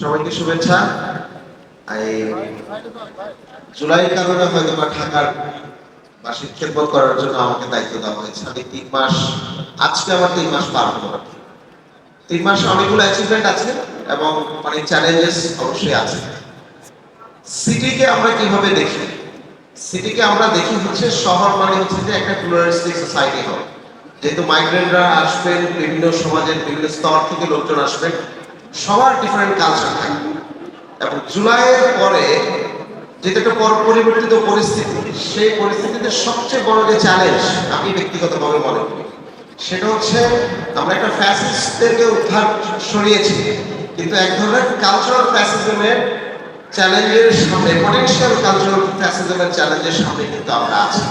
সবাইকে শুভেচ্ছা। জুলাই কারণে হয়তো বা ঢাকার বার্ষিক খেদমত করার জন্য আমাকে দায়িত্ব দেওয়া হয়েছে। আমি তিন মাস, আজকে আমার তিন মাস পার হলো। তিন মাসে অনেকগুলো অ্যাচিভমেন্ট আছে এবং অনেক চ্যালেঞ্জেস অবশ্যই আছে। সিটিকে আমরা কীভাবে দেখি? সিটিকে আমরা দেখি হচ্ছে শহর মানে হচ্ছে যে একটা প্লুরালিস্টিক সোসাইটি হবে যেহেতু মাইগ্রেন্টরা আসবেন, বিভিন্ন সমাজের বিভিন্ন স্তর থেকে লোকজন আসবেন সবার ডিফারেন্ট কালচার থাকে। এবং জুলাইয়ের পরে যেটা একটা পর পরিবর্তিত পরিস্থিতি, সেই পরিস্থিতিতে সবচেয়ে বড় যে চ্যালেঞ্জ আমি ব্যক্তিগতভাবে মনে করি সেটা হচ্ছে আমরা একটা ফ্যাসিস্টদেরকে উদ্ধার সরিয়েছি, কিন্তু এক ধরনের কালচারাল ফ্যাসিজমের চ্যালেঞ্জের সামনে পটেনশিয়াল কালচারাল ফ্যাসিজমের চ্যালেঞ্জের সামনে কিন্তু আমরা আছি।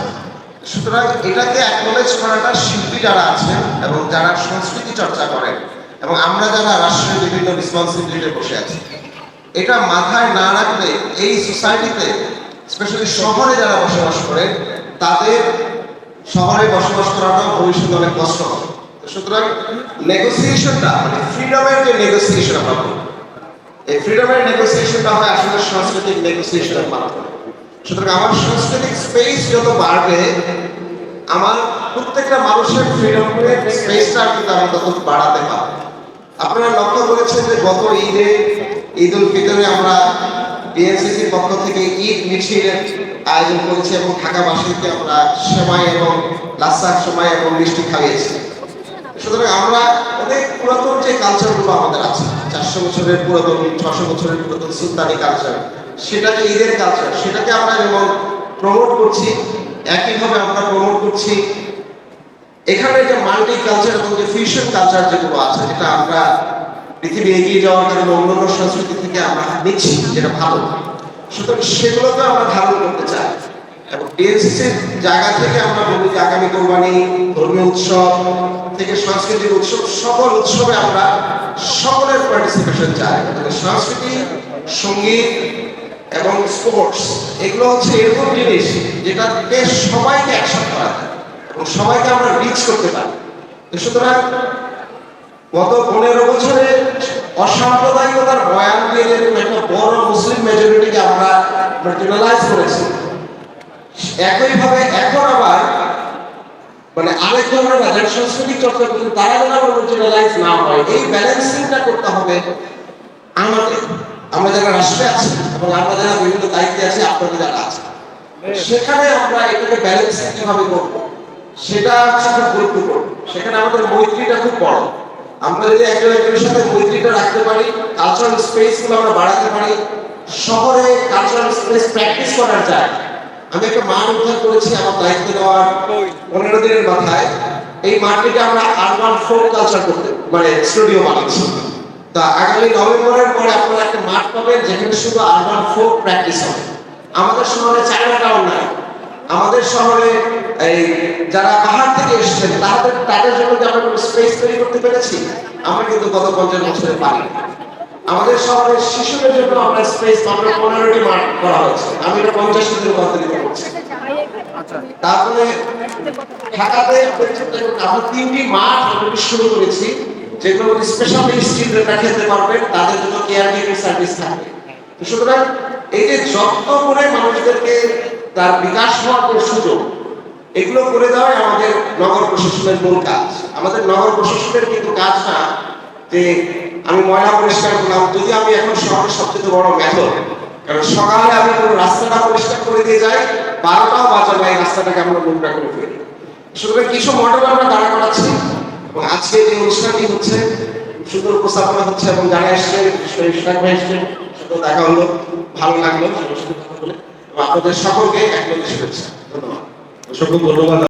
সুতরাং এটাকে অ্যাকনোলেজ করাটা শিল্পী যারা আছেন এবং যারা সংস্কৃতি চর্চা করেন এবং আমরা যারা রাষ্ট্রের বিভিন্ন রেসপন্সিবিলিটিতে বসে আছি, এটা মাথায় না রাখলে এই সোসাইটিতে স্পেশালি শহরে যারা বসবাস করেন তাদের শহরে বসবাস করাটা ভবিষ্যতে অনেক কষ্ট হবে। সুতরাং নেগোসিয়েশনটা মানে ফ্রিডমের যে নেগোসিয়েশন আমরা বলি, এই ফ্রিডমের নেগোসিয়েশনটা হয় আসলে সাংস্কৃতিক নেগোসিয়েশনের মাধ্যমে। সুতরাং আমার সাংস্কৃতিক স্পেস যত বাড়বে, আমার প্রত্যেকটা মানুষের ফ্রিডমের স্পেসটা কিন্তু আমি তত বাড়াতে পারব। আপনারা লক্ষ্য করেছেন যে গত ঈদে ঈদ উল ফিতরে আমরা বিএনসিসির পক্ষ থেকে ঈদ মিছিলের আয়োজন করেছি এবং ঢাকাবাসীকে আমরা সেমাই এবং লাচ্ছার সময় এবং মিষ্টি খাইয়েছি। সুতরাং আমরা অনেক পুরাতন যে কালচারগুলো আমাদের আছে, চারশো বছরের পুরাতন ছশো বছরের পুরাতন সুলতানি কালচার সেটাকে ঈদের কালচার সেটাকে আমরা যেমন প্রমোট করছি, একইভাবে আমরা প্রমোট করছি এখানে যে মাল্টি কালচার এবং যে ফিউশন কালচার যেগুলো আছে, যেটা আমরা পৃথিবী এগিয়ে যাওয়ার কারণে অন্যান্য সংস্কৃতি থেকে আমরা নিচ্ছি, যেটা ভালো। সুতরাং সেগুলোকে আমরা ধারণ করতে চাই। এবং ডিএনসিসির জায়গা থেকে আমরা বলি যে আগামী কোরবানি, ধর্মীয় উৎসব থেকে সাংস্কৃতিক উৎসব, সকল উৎসবে আমরা সকলের পার্টিসিপেশন চাই। সংস্কৃতি, সংগীত এবং স্পোর্টস এগুলো হচ্ছে এরকম জিনিস যেটাতে সবাইকে একসাথে করা যায়। এবং সবাইকে আমরা রিচ করতে পারি। সুতরাং গত পনেরো বছরে অসাম্প্রদায়িকতার বয়ান দিয়ে একটা বড় মুসলিম মেজরিটিকে আমরা মার্জিনালাইজ করেছি, একইভাবে এখন আবার মানে আরেক ধরনের যারা সাংস্কৃতিক চর্চা করছে তারা যেন আবার মার্জিনালাইজ না হয়, এই ব্যালেন্সিংটা করতে হবে আমাদের আমরা যারা রাষ্ট্রে আছি এবং আমরা যারা বিভিন্ন দায়িত্বে আছি, আপনাদের যারা আছে সেখানে আমরা এটাকে ব্যালেন্সিং কীভাবে করব? সেটা হচ্ছে খুব গুরুত্বপূর্ণ। সেখানে আমাদের মৈত্রীটা খুব বড়। আমরা যদি একজন একজনের সাথে মৈত্রীটা রাখতে পারি কালচারাল স্পেসগুলো আমরা বাড়াতে পারি, শহরে কালচারাল স্পেস প্র্যাকটিস করার যায়। আমি একটা মাঠ উদ্ধার করেছি আমার দায়িত্ব দেওয়ার পনেরো দিনের মাথায়। এই মাঠটিকে আমরা আরবান ফোক কালচার করতে মানে স্টুডিও বানাচ্ছি। তা আগামী নভেম্বরের পরে আপনারা একটা মাঠ পাবেন, যেখানে শুধু আরবান ফোক প্র্যাকটিস হবে। আমাদের শহরে চায়না টাউন নাই। আমাদের শহরে এই যারা পাহাড় থেকে এসেছেন, তাদের তাদের জন্য যে আমরা কোনো স্পেস তৈরি করতে পেরেছি? আমরা কিন্তু গত পঞ্চাশ বছরে পারি আমাদের শহরের শিশুদের জন্য আমরা স্পেস মাত্র পনেরোটি মাঠ করা হয়েছে। আমি এটা পঞ্চাশ দিনের রূপান্তরিত করছি তারপরে ঢাকাতে আমরা তিনটি মাঠ অলরেডি শুরু করেছি, যেগুলো স্পেশাল চিলড্রেনরা খেতে পারবেন, তাদের জন্য কেয়ার টেকিং সার্ভিস থাকবে সুতরাং এই যে যত্ন করে মানুষদেরকে তার বিকাশ হওয়ার সুযোগ। এগুলো করে দেওয়াই আমাদের নগর প্রশাসনের মূল কাজ। আমাদের নগর প্রশাসনের কিন্তু কাজ না যে আমি ময়লা পরিষ্কার করলাম, যদি আমি এখন শহরের সবচেয়ে বড় মেথড, কারণ সকালে আমি পুরো রাস্তাটা পরিষ্কার করে দিয়ে যাই, বারোটাও বাজে না এই রাস্তাটাকে আমরা নোংরা করে ফেলি। সুতরাং কিছু মডেল আমরা দাঁড়া করাচ্ছি, এবং আজকে যে অনুষ্ঠানটি হচ্ছে, সুন্দর উপস্থাপনা হচ্ছে এবং যারা ভাই দেখা হলো, ভালো লাগল আপনাদের সকলকে এক শুভেচ্ছা ধন্যবাদ। অসংখ্য ধন্যবাদ।